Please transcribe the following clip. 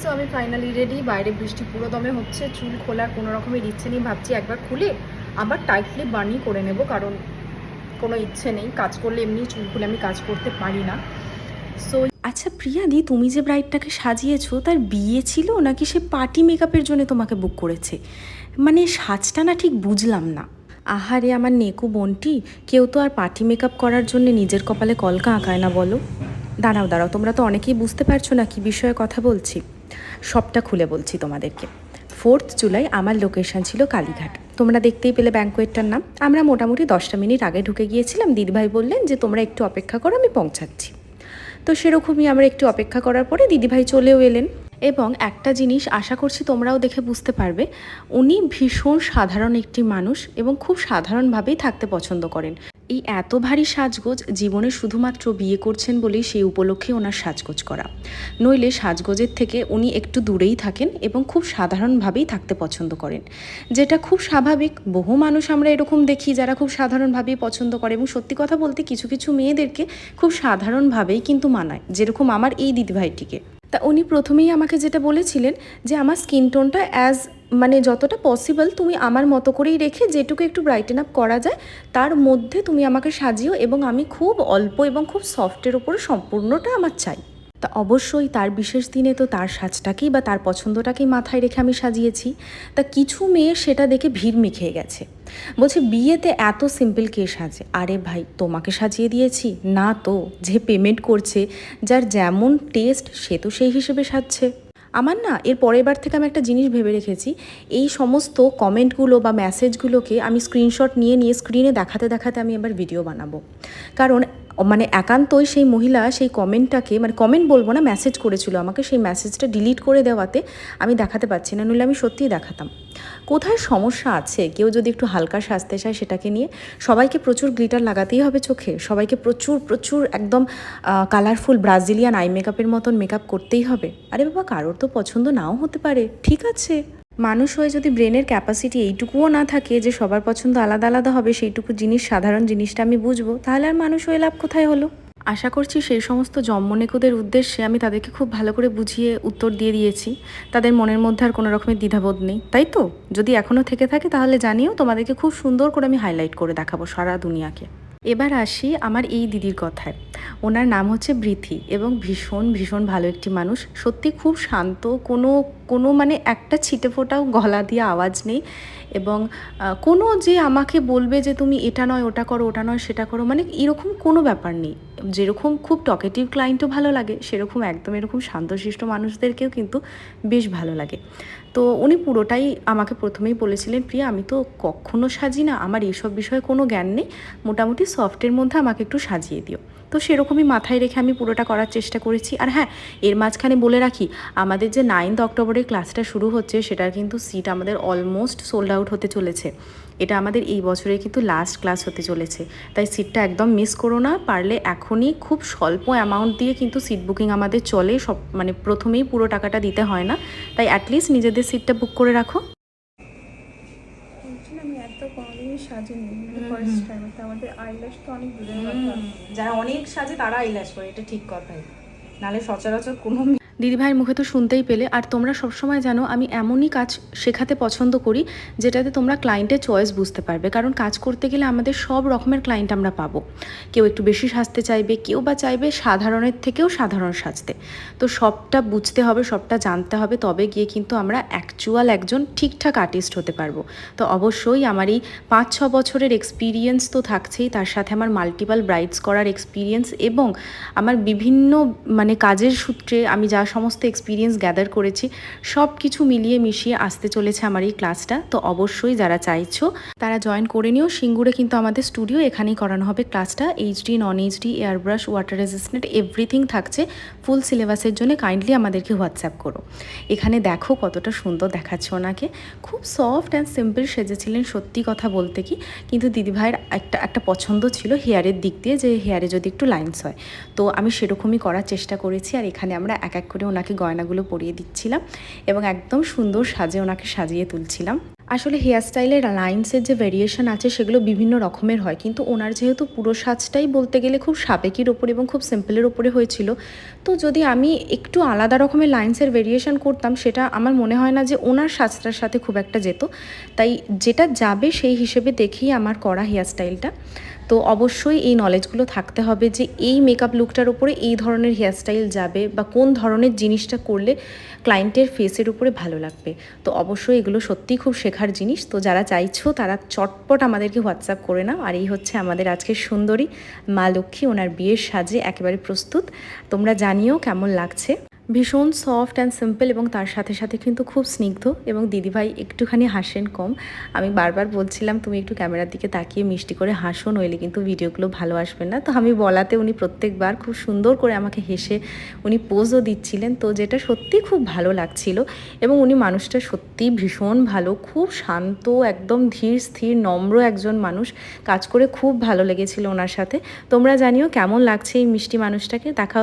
So আমি finally ready বাইরে বৃষ্টি পুরো দমে হচ্ছে। চুল খোলার কোনো রকমের ইচ্ছে নেই। ভাবছি একবার খুলে আবার টাইটলি বার্নি করে নেব, কারণ কোনো ইচ্ছে নেই। কাজ করলে এমনি চুল খুলে আমি কাজ করতে পারি না। সো আচ্ছা প্রিয়াদি, তুমি যে ব্রাইডটাকে সাজিয়েছো, তার বিয়ে ছিল নাকি সে পার্টি মেকআপের জন্য তোমাকে বুক করেছে? মানে সাজটা না ঠিক বুঝলাম না। আহারে, আমার নেকু বোনটি, কেউ তো আর পার্টি মেকআপ করার জন্য নিজের কপালে কলকা আঁকায় না বলো। দাঁড়াও দাঁড়াও, তোমরা তো অনেকেই বুঝতে পারছ না কি বিষয়ে কথা বলছি। সবটা খুলে বলছি তোমাদেরকে। ফোর্থ জুলাই আমার লোকেশান ছিল কালীঘাট। তোমরা দেখতেই পেলে ব্যাঙ্কোয়েটটার নাম। আমরা মোটামুটি দশটা মিনিট আগে ঢুকে গিয়েছিলাম। দিদিভাই বললেন যে, তোমরা একটু অপেক্ষা করো, আমি পৌঁছাচ্ছি। তো সেরকমই আমরা একটু অপেক্ষা করার পরে দিদিভাই চলেও এলেন। এবং একটা জিনিস আশা করছি তোমরাও দেখে বুঝতে পারবে, উনি ভীষণ সাধারণ একটি মানুষ এবং খুব সাধারণভাবেই থাকতে পছন্দ করেন। এই এত ভারী সাজগোজ জীবনে শুধুমাত্র বিয়ে করছেন বলেই সেই উপলক্ষে ওনার সাজগোজ করা। নইলে সাজগোজের থেকে উনি একটু দূরেই থাকেন এবং খুব সাধারণভাবেই থাকতে পছন্দ করেন। যেটা খুব স্বাভাবিক, বহু মানুষ আমরা এরকম দেখি যারা খুব সাধারণভাবেই পছন্দ করে এবং সত্যি কথা বলতে কিছু কিছু মেয়েদেরকে খুব সাধারণভাবেই কিন্তু মানায়, যেরকম আমার এই দিদিভাইটিকে। তা উনি প্রথমেই আমাকে যেটা বলেছিলেন যে আমার স্কিন টোনটা অ্যাজ মানে যতটা পসিবল তুমি আমার মতো করেই রেখে যেটুকু একটু ব্রাইটেন আপ করা যায়, তার মধ্যে তুমি আমাকে সাজিও এবং আমি খুব অল্প এবং খুব সফটের ওপর সম্পূর্ণটা আমার চাই। তা অবশ্যই তার বিশেষ দিনে তো তার সাজটাকেই বা তার পছন্দটাকেই মাথায় রেখে আমি সাজিয়েছি। তা কিছু মেয়ে সেটা দেখে ভিড় মিখিয়ে গেছে। বলছে, বিয়েতে এত সিম্পল কে সাজে? আরে ভাই, তোমাকে সাজিয়ে দিয়েছি। না তো, যে পেমেন্ট করছে, যার যেমন টেস্ট সে তো সেই হিসেবে সাজছে। আমার না, এর পরের বার থেকে আমি একটা জিনিস ভেবে রেখেছি। এই সমস্ত কমেন্টগুলো বা মেসেজগুলোকে আমি স্ক্রিনশট নিয়ে নিয়ে স্ক্রিনে দেখাতে দেখাতে আমি এবার ভিডিও বানাবো। কারণ মানে একান্তই সেই মহিলা সেই কমেন্টটাকে মানে কমেন্ট বলব না, মেসেজ করেছিল আমাকে। সেই মেসেজটা ডিলিট করে দেওয়াতে আমি দেখাতে পারছি না, নইলে আমি সত্যিই দেখাতাম। কোথায় সমস্যা আছে? কেউ যদি একটু হালকা সাজতে চায় সেটাকে নিয়ে সবাইকে প্রচুর গ্লিটার লাগাতেই হবে চোখে। সবাইকে প্রচুর প্রচুর একদম কালারফুল ব্রাজিলিয়ান আই মেকআপের মতন মেকআপ করতেই হবে। আরে বাবা, কারোর তো পছন্দ নাও হতে পারে। ঠিক আছে। মানুষ হয়ে যদি ব্রেনের ক্যাপাসিটি এইটুকুও না থাকে যে সবার পছন্দ আলাদা আলাদা হবে, সেইটুকু জিনিস, সাধারণ জিনিসটা আমি বুঝব, তাহলে আর মানুষ হয়ে লাভ কোথায় হলো? আশা করছি সেই সমস্ত জম্মনেকুদের উদ্দেশ্যে আমি তাদেরকে খুব ভালো করে বুঝিয়ে উত্তর দিয়ে দিয়েছি। তাদের মনের মধ্যে আর কোনো রকমের দ্বিধাবোধ নেই, তাই তো? যদি এখনও থেকে থাকে তাহলে জানিও, তোমাদেরকে খুব সুন্দর করে আমি হাইলাইট করে দেখাবো সারা দুনিয়াকে। এবার আসি আমার এই দিদির কথায়। ওনার নাম হচ্ছে বৃথি এবং ভীষণ ভীষণ ভালো একটি মানুষ। সত্যি খুব শান্ত, কোনো কোনো মানে একটা ছিটে ফোটাও গলা দিয়ে আওয়াজ নেই এবং কোনো যে আমাকে বলবে যে তুমি এটা নয়, ওটা করো, ওটা নয়, সেটা করো মানে এরকম কোনো ব্যাপার নেই। যেরকম খুব টকেটিভ ক্লায়েন্টও ভালো লাগে, সেরকম একদম এরকম শান্তশিষ্ট মানুষদেরকেও কিন্তু বেশ ভালো লাগে। তো উনি পুরোটাই আমাকে প্রথমেই বলেছিলেন, প্রিয়া, আমি তো কখনো সাজি না, আমার এইসব বিষয়ে কোনো জ্ঞান নেই। মোটামুটি সফটের মধ্যে আমাকে একটু সাজিয়ে দিও। তো সেরকমই মাথায় রেখে আমি পুরোটা করার চেষ্টা করেছি। আর হ্যাঁ এর মাঝখানে বলে রাখি, আমাদের যে নাইন্থ অক্টোবরের ক্লাসটা শুরু হচ্ছে, সেটার কিন্তু সিট আমাদের অলমোস্ট সোল্ড আউট হতে চলেছে। এটা আমাদের এই বছরে কিন্তু লাস্ট ক্লাস হতে চলেছে। তাই সিটটা একদম মিস করো না পারলে এখনই খুব স্বল্প অ্যামাউন্ট দিয়ে কিন্তু সিট বুকিং আমাদের চলে সব মানে প্রথমেই পুরো টাকাটা দিতে হয় না। তাই অ্যাটলিস্ট নিজেদের সিটটা বুক করে রাখো। কথা। যারা অনেক সাজে তারা আইল্যাশ করে এটা ঠিক কথাই। নালে সচরাচর কোনো দিদিভাইয়ের মুখে তো শুনতেই পেলে। আর তোমরা সবসময় জানো, আমি এমনই কাজ শেখাতে পছন্দ করি, যেটাতে তোমরা ক্লায়েন্টের চয়েস বুঝতে পারবে। কারণ কাজ করতে গেলে আমাদের সব রকমের ক্লায়েন্ট আমরা পাবো। কেউ একটু বেশি সাজতে চাইবে, কেউ বা চাইবে সাধারণের থেকেও সাধারণ সাজতে। তো সবটা বুঝতে হবে, সবটা জানতে হবে, তবে গিয়ে কিন্তু আমরা অ্যাকচুয়াল একজন ঠিকঠাক আর্টিস্ট হতে পারব। তো অবশ্যই আমার এই পাঁচ ছ বছরের এক্সপিরিয়েন্স তো থাকছেই, তার সাথে আমার মাল্টিপাল ব্রাইডস করার এক্সপিরিয়েন্স এবং আমার বিভিন্ন মানে কাজের সূত্রে আমি যা সমস্ত এক্সপিরিয়েন্স গ্যাদার করেছি সব কিছু মিলিয়ে মিশিয়ে আসতে চলেছে আমার এই ক্লাসটা তো অবশ্যই যারা চাইছো, তারা জয়েন করে নিও। সিঙ্গুরে কিন্তু আমাদের স্টুডিও এখানেই করানো হবে ক্লাসটা HD non HD airbrush water resistant everything থাকছে। ফুল সিলেবাসের জন্য কাইন্ডলি আমাদেরকে হোয়াটসঅ্যাপ করো। এখানে দেখো কতটা সুন্দর দেখাচ্ছে ওনাকে। খুব সফট অ্যান্ড সিম্পল সেজেছিলেন, সত্যি কথা বলতে কি। কিন্তু দিদিভাইয়ের একটা একটা পছন্দ ছিল হেয়ারের দিক দিয়ে, যে হেয়ারে যদি একটু লাইন্স হয়। তো আমি সেরকমই করার চেষ্টা করেছি। আর এখানে আমরা এক এক করে ওনাকে গয়নাগুলো পরিয়ে দিচ্ছিলাম এবং একদম সুন্দর সাজে ওনাকে সাজিয়ে তুলছিলাম। আসলে হেয়ার স্টাইলের লাইন্সের যে ভেরিয়েশন আছে সেগুলো বিভিন্ন রকমের হয়, কিন্তু ওনার যেহেতু পুরো সাজটাই বলতে গেলে খুব সাবেকির ওপরে এবং খুব সিম্পলের ওপরে হয়েছিল, তো যদি আমি একটু আলাদা রকমের লাইন্সের ভেরিয়েশন করতাম সেটা আমার মনে হয় না যে ওনার সাজটার সাথে খুব একটা যেত। তাই যেটা যাবে সেই হিসেবে দেখেই আমার করা হেয়ার স্টাইলটা। তো অবশ্যই এই নলেজগুলো থাকতে হবে যে এই মেকআপ লুকটার উপরে এই ধরনের হেয়ারস্টাইল যাবে বা কোন ধরনের জিনিসটা করলে ক্লায়েন্টের ফেসের উপরে ভালো লাগবে। তো অবশ্যই এগুলো সত্যিই খুব শেখার জিনিস। তো যারা চাইছো তারা চটপট আমাদেরকে হোয়াটসঅ্যাপ করে নাও। আর এই হচ্ছে আমাদের আজকের সুন্দরী মা লক্ষ্মী, ওনার বিয়ের সাজে একেবারে প্রস্তুত। তোমরা জানিও কেমন লাগছে। ভীষণ সফট অ্যান্ড সিম্পল এবং তার সাথে সাথে কিন্তু খুব স্নিগ্ধ এবং দিদিভাই একটুখানি হাসেন কম। আমি বারবার বলছিলাম, তুমি একটু ক্যামেরার দিকে তাকিয়ে মিষ্টি করে হাসো, নইলে কিন্তু ভিডিওগুলো ভালো আসবে না। তো আমি বলাতে উনি প্রত্যেকবার খুব সুন্দর করে আমাকে হেসে উনি পোজও দিচ্ছিলেন। তো যেটা সত্যি খুব ভালো লাগছিল এবং উনি মানুষটা সত্যিই ভীষণ ভালো, খুব শান্ত, একদম ধীর, স্থির, নম্র একজন মানুষ। কাজ করে খুব ভালো লেগেছিল ওনার সাথে। তোমরা জানিও কেমন লাগছে এই মিষ্টি মানুষটাকে? দেখা